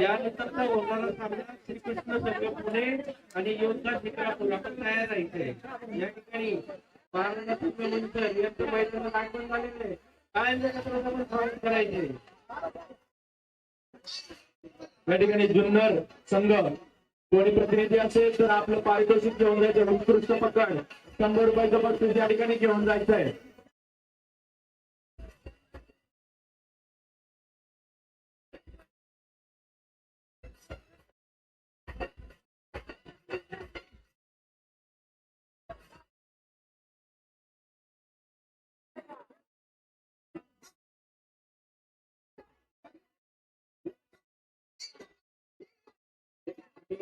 यानंतरचा होणारा सामना श्रीकृष्ण संघ पुणे आणि योद्धा शिक्रापूर आपण तयार राहायचंय. या ठिकाणी महाराजा संघ मंचर यांचं मैदान आगमन झालेलं आहे. काय एकत्र आपण स्वागत करायचे? या ठिकाणी जुन्नर संघ कोणी प्रतिनिधी असेल तर आपलं पारितोषिक घेऊन जायचं. उत्कृष्ट पकड. शंभर रुपयाचं बक्षीस या ठिकाणी घेऊन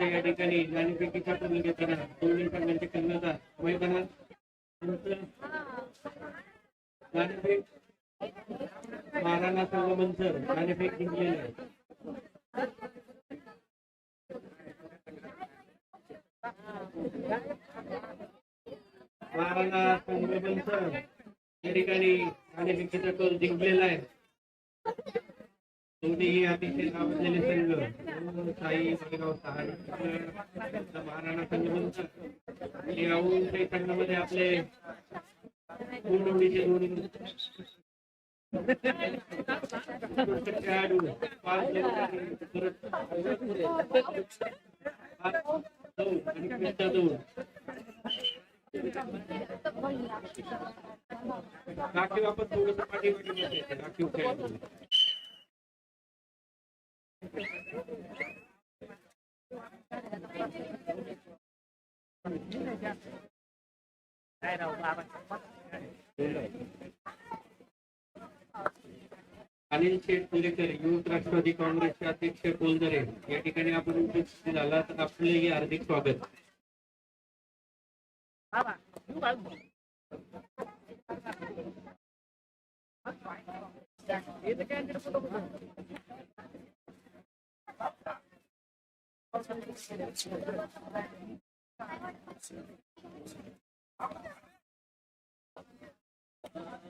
या ठिकाणी नाणेफेकीच्या कमी दोन्ही संघांचे कर्णधार मैदानात नाणेफेक महाराणा संघ मंचर नाणेफेक जिंकलेले आहे महाराणा या ठिकाणी नाणेफेकीचा कल जिंकलेला आहे. दोन्हीही अतिशय नावाजलेले संघ साई मालेगाव महाराणा आणि संघामध्ये आपले दोन्ही खेळाडू पाच जण परत थोडस दोन राखीव आपण थोडस राहू बाबा अनिल शेठ पुलेकर युवक राष्ट्रवादी काँग्रेसचे अध्यक्ष कोलदरे या ठिकाणी आपण उपस्थित झाला तर आपलेही हार्दिक स्वागत.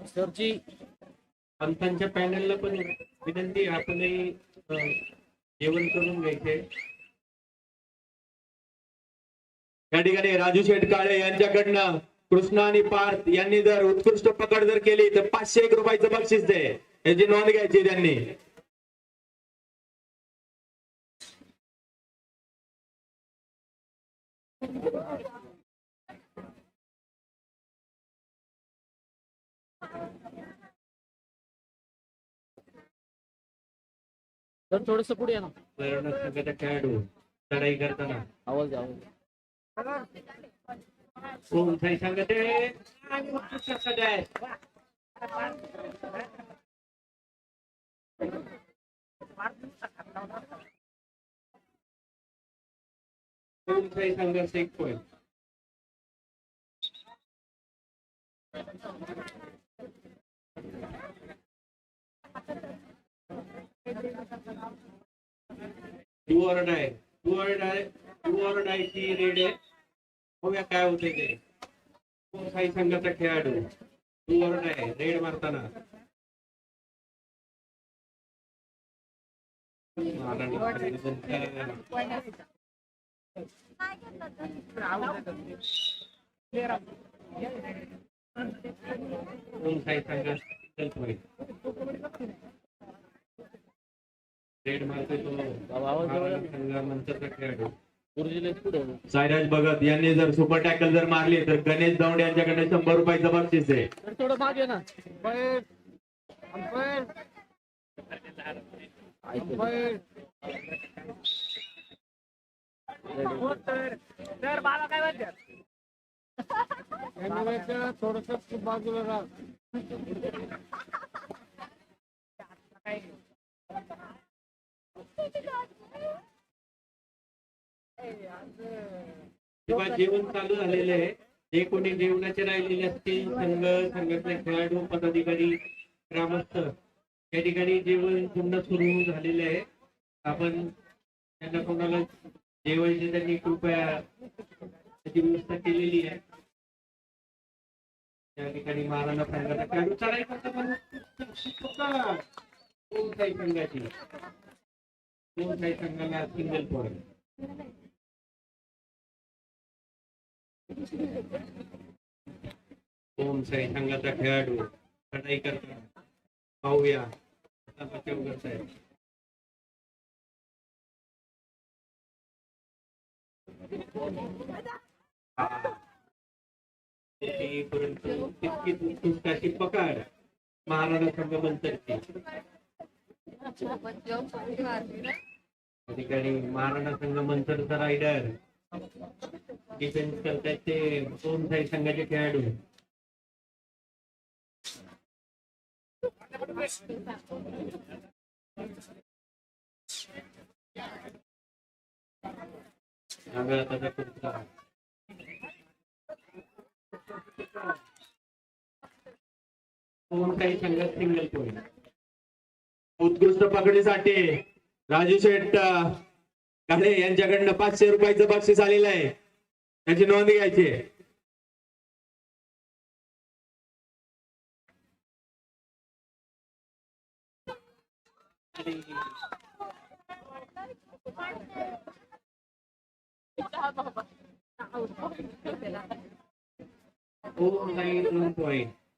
सरची पंतांच्या पॅनलला पण विनंती आपणही जेवण करून घ्यायचे. या ठिकाणी राजू शेठ काळे यांच्याकडनं कृष्णा आणि पार्थ यांनी जर उत्कृष्ट पकड जर केली तर पाचशे एक रुपयाचं बक्षीस दे. याची नोंद घ्यायची त्यांनी. तर थोडस पुढे या ना. खेळाडू चढाई करताना. आवाज आवाज कोण काही सांगत. कोण काही संघर्ष एक point do or die do or die do or डायची raid. आहे बघूया काय होते ते. कोण संघाचा खेळाडू? डू ऑर डाय रेड मारताना. कोण संघ संघात रेड मारतोय तो बाबा, आवाज जवळ आण. संघानंतरचा खेळाडू गुरुजीला पुढे सायराज भगत यांनी जर सुपर टॅकल जर मारली तर गणेश दौंड यांच्याकडे शंभर रुपयाचं बक्षीस आहे तर थोडं मागे ना. ऐकू. थोडस बाजूला राहा. किंवा जेवण चालू झालेलं आहे. जे कोणी जेवणाचे राहिलेले असतील संघ संघातले खेळाडू पदाधिकारी ग्रामस्थ या ठिकाणी जेवण पुन्हा सुरू झालेले आहे. आपण त्यांना कोणाला जेवायची त्यांनी कृपया त्याची व्यवस्था केलेली आहे. त्या ठिकाणी महाराणा संघाचा खेळाडू. चढाई करता पण संघाची? कोण काही संघाला सिंगल पॉईंट साई संघाचा खेळाडू लढाई करताना पाहूया. कसा बचाव करताय परंतु तितकीच अशी पकड. महाराणा संघ म्हणतात ठिकाणी महाराणा संघ मंतरचा रायडर डिफेन्स करतायत ते दोन साई संघाचे खेळाडू कोण दोन काही संघात सिंगल पॉईंट उत्कृष्ट पकडीसाठी राजू शेठ अं, काळे यांच्याकडनं पाचशे रुपयाचं बक्षीस आलेलं आहे. त्याची नोंद घ्यायची आहे.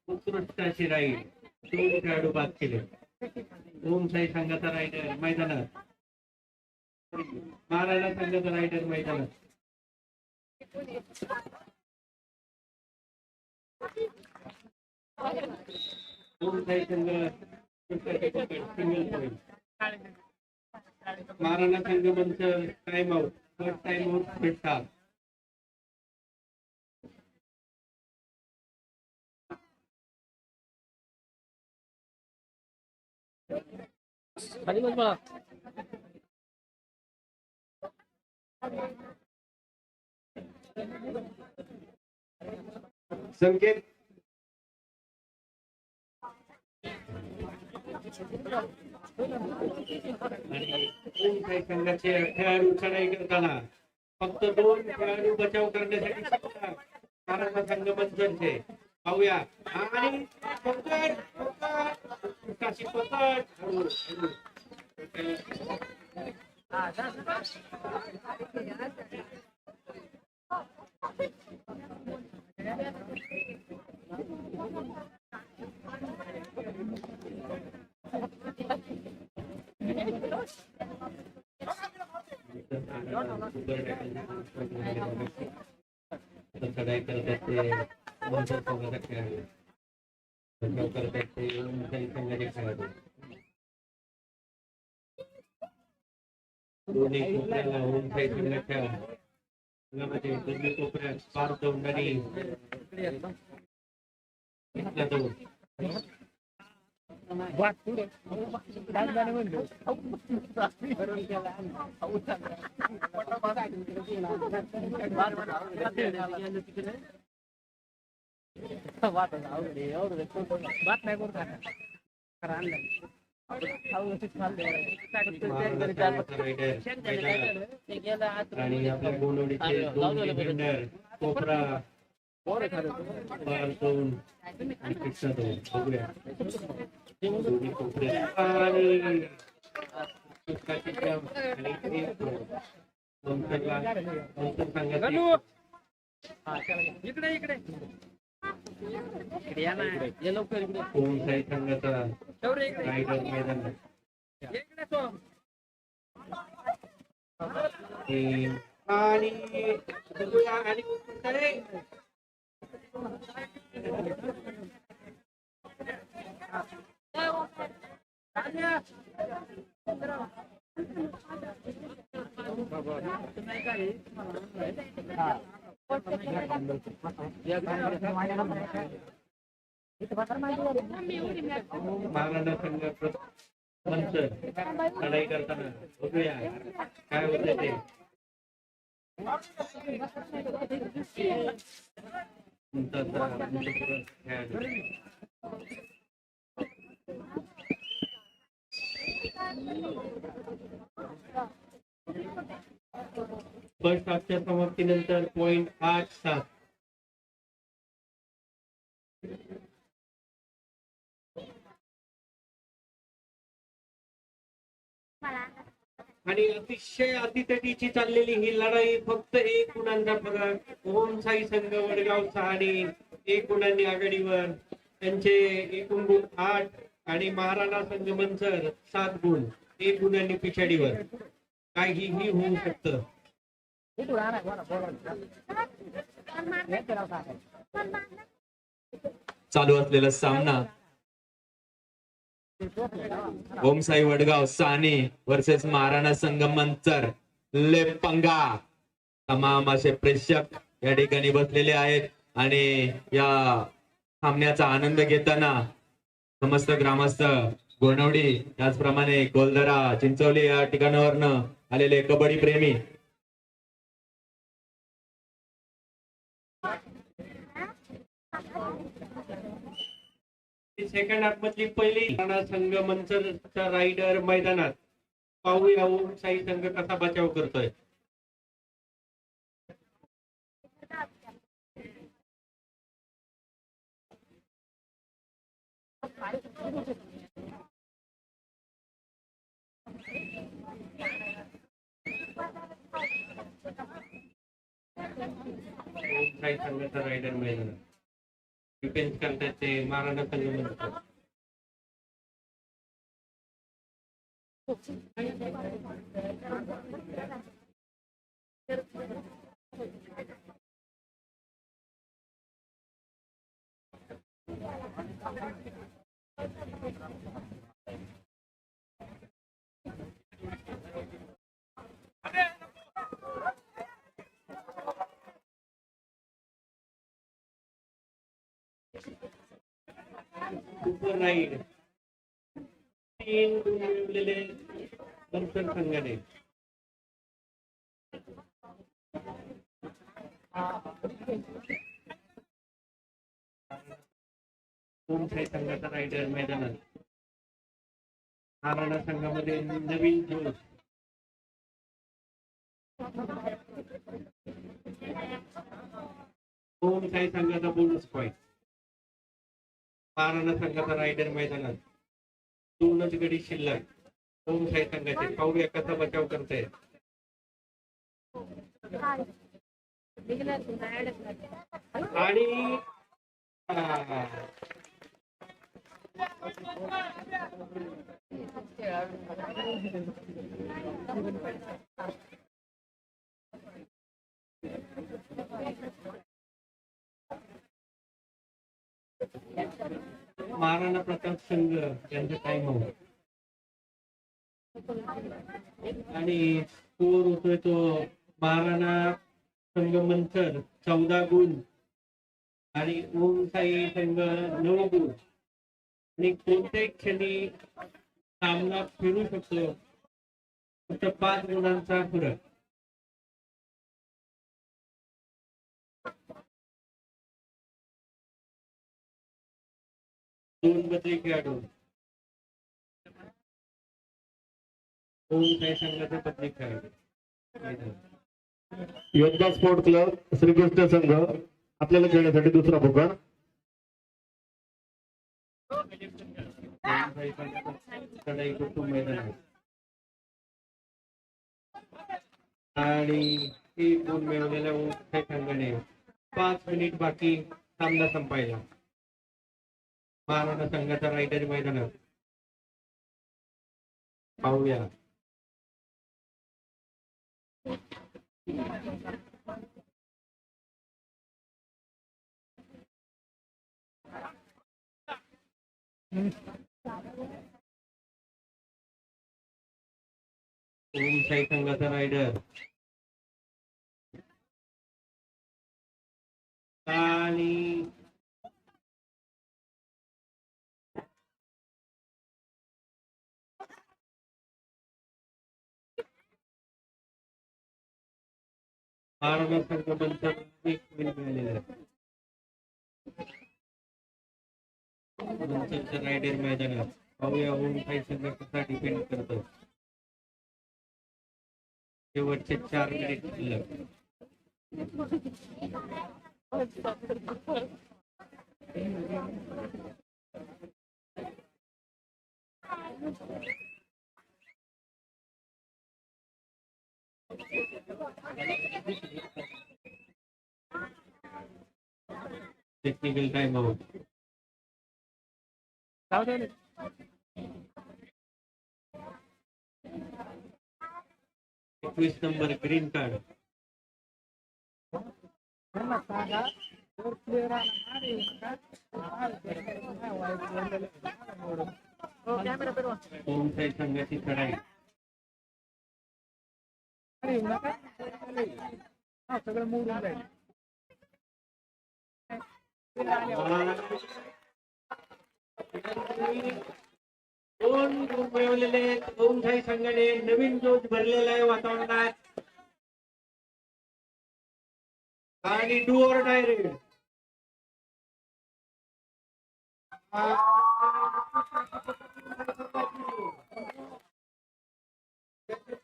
उत्कृष्ट अशी राईड दोन खेळाडू बाद केले. ओमसाई संघाचा रायडर मैदानात. महाराणा संघाचा रायडर मैदानात. ओमसाई संघ सिंगल पॉईंट महाराणा संघ मंच time out first time out भेटतात संकेत आणि दोन काही संघाचे खेळाडू चढाई करताना फक्त दोन खेळाडू बचाव करण्यासाठी संघ पाहूया. आणि पकड पकड काशी पकड हळू, करतात ते मंचर संघाचा खेळाडू बचाव करतात ते संघामध्ये दोन्ही कोपऱ्यात पार दौंडाने घेतला जाऊन वाट पुढे दांडाने म्हणलो वाट आवड एवढं बात नाही करू का आणलं आणि आपल्या गोलवडीचे दोन डिफेंडर कोपरा पार दोन आणि कृष्णा दोन बघूया दोन्ही कोपरे आणि पुस्तकाचे jump आणि एक नंतरला नंतर सांगायचं इकडे इकडे कोण साई संघाचा तो. हे आणि बघूया संघ मंच लढाई करताना बघूया काय होते ते तुमचा फर्स्ट हाफच्या समाप्तीनंतर पॉईंट आठ सात. आणि अतिशय अतितटीची चाललेली ही लढाई फक्त एक गुणांचा फरक. ओम साई संघ वडगावचा आणि एक गुणांनी आघाडीवर. त्यांचे एकूण गुण आठ आणि महाराणा संघ मंचर सात गुण एक गुणांनी पिछाडीवर. काही ही होऊ शकतं. चालू असलेला सामना ओमसाई वडगाव साने वर्सेस महाराणा संघ मंचर लेपंगा तमाम असे प्रेक्षक या ठिकाणी बसलेले आहेत आणि या सामन्याचा आनंद घेताना समस्त ग्रामस्थ गोणवडी त्याचप्रमाणे गोलदरा चिंचवली या ठिकाणावरनं आलेले कबड्डी प्रेमी सेकंड हाफ मधली पहिली संघ मंचरचा रायडर मैदानात पाहूया हो, साई संघ कसा बचाव करतोय. साई संघाचा रायडर मैदानात. डिफेन्स करतात ते महाराणा संघ सुपर राईड तीन गुण मिळवलेले मंचर संघाने. ओम संघाचा रायडर मैदानात. नारायणा संघामध्ये नवीन जोश. ओम साई संघाचा बोनस पॉईंट महाराणा संघाचा रायडर मैदानात. दोनच गडी शिल्लक. दोन साई संघाचे. पाऊल एकाचा बचाव करते. आणि महाराणा प्रताप संघ यांचं टाइम आउट आणि स्कोर होतोय तो महाराणा संघ मंथर चौदा गुण. आणि ओम साई संघ नऊ गुण. आणि कोणत्याही क्षणी सामना फिरू शकतो. फक्त पाच गुणांचा फरक. दोन बदली खेळाडू दोन काही संघाचे बदली खेळाडू योद्धा स्पोर्ट क्लब श्रीकृष्ण संघ आपल्याला खेळण्यासाठी दुसरा भूखंड आणि एक गुण मिळवलेल्या ओम साई संघाने पाच मिनिट बाकी सामना संपायला. महाराणा संघाचा रायडर मैदानात पाहूया ओम साई संघाचा रायडर आणि महाराणा संघ एक मिनिट मिळालेला आहे नंतरच्या रायडर मैदानात पाहूया ओम काही संघ कसा डिपेंड करतो शेवटचे चार मिनिट शिल्लक Thank you. Technical time out जाऊ एकवीस number green card Om Sai संघाची चढाई हा, सगळं मोडून जाईल. दोन गुण मिळवलेले दोन ओम साई संघाने नवीन जोश भरलेला आहे वातावरणात. आणि डुअर डायरेक्ट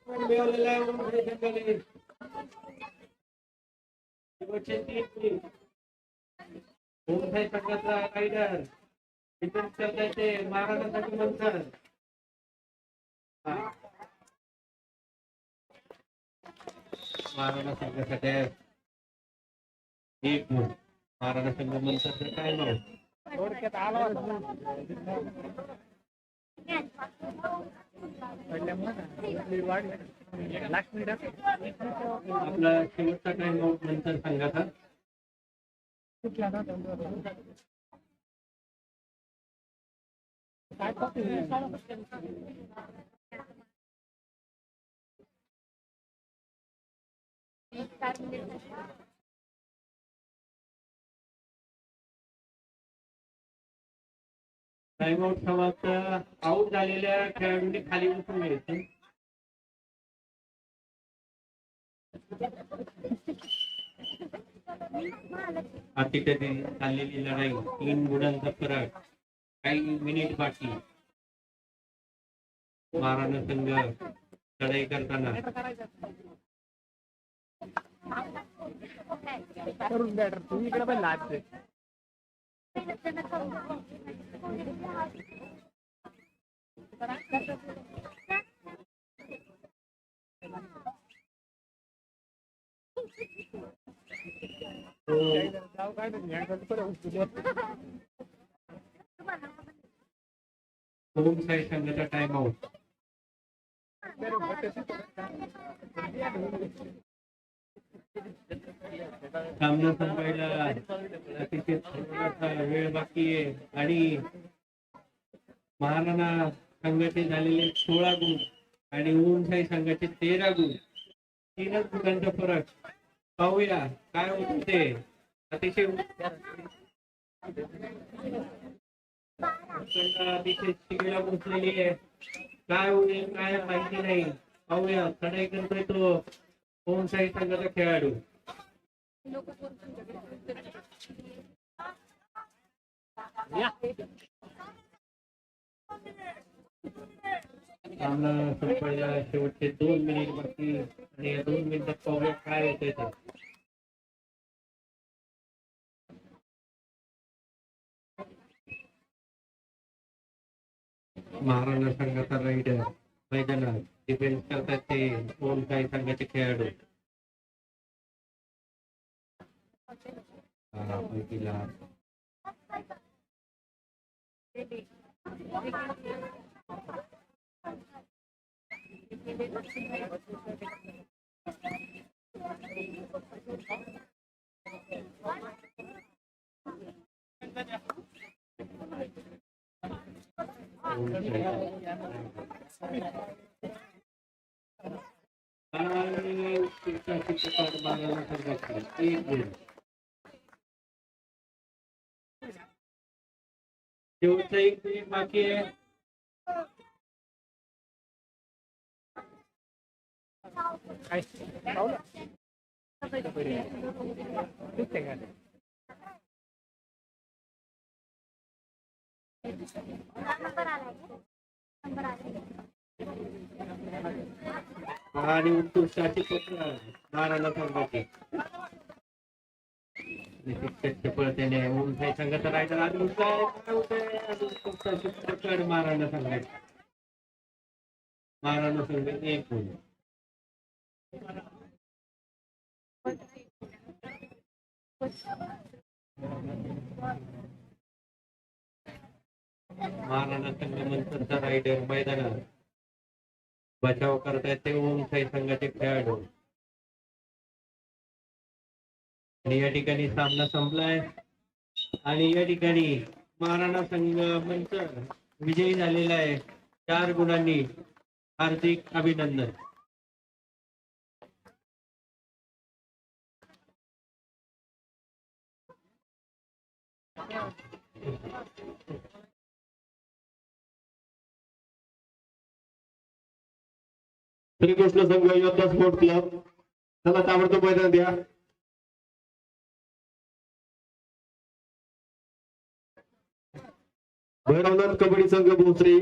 मिळवलेला आहे दोन साई संघाने शेवटचे तीन साई संघाचा रायडर डिफेन्स करताय ते महाराजांसाठी म्हणतात महाराणा संघासाठी एक गुण. महाराणा संघ तर काय नाव थोडक्यात आला. आपला शेवटचा टाइम आउट नंतर संघाचा टाइम आउट समाप्त आउट झालेल्या खेळाडूंनी खाली उतरून घ्यायचं. अतिशय चाललेली लढाई तीन गुणांचा फरक काही मिनिट बाकी. महाराणा संघ लढाई करताना. ओम साई संघाचा टाइम आउट सामना संपायला अतिशय वेळ बाकी आहे आणि महाराणा संघाचे झालेले सोळा गुण आणि ओमसाई संघाचे तेरा गुण. तीनच गुणांचा फरक. पाहूया काय होते? ते अतिशय अतिशय शिगेला पोचलेली आहे. काय होईल काय माहिती नाही. पाहूया चढाई करतोय तो ओमसाई संघाचा खेळाडू. या. सामना संपायला शेवटचे दोन मिनिट बाकी आणि या दोन मिनिटात पाहूया काय होतंय ते महाराणा संघाचा रायडर मैदानात डिफेन्स करतात ते कोण काही संघाचे खेळाडू. तिला पैकीला ओम साई आणि उत्कृष्ट चित्रपट बाळाला संघाची एक गुण शेवटचा एक बाकी आहे. आणि उत्कृष्ट पत्र नारायण संघाची पळतेने उंचाई संघाचा रायडर आणि उंचाई काय पत्र नारायण उत्कृष्ट चित्रपट संघाची महाराणा संघ एक गुण महाराणा संघ रायडर मैदानात बचाव करतायत ते ओम साई संघाचे खेळाडू. आणि या ठिकाणी सामना संपलाय. आणि या ठिकाणी महाराणा संघ मंच विजयी झालेला आहे. चार गुणांनी हार्दिक अभिनंदन. श्रीकृष्ण संघ योद्धा स्पोर्ट क्लब. त्याला ताबडतोब मैदान द्या. भैरवनाथ कबड्डी संघ भोसरी.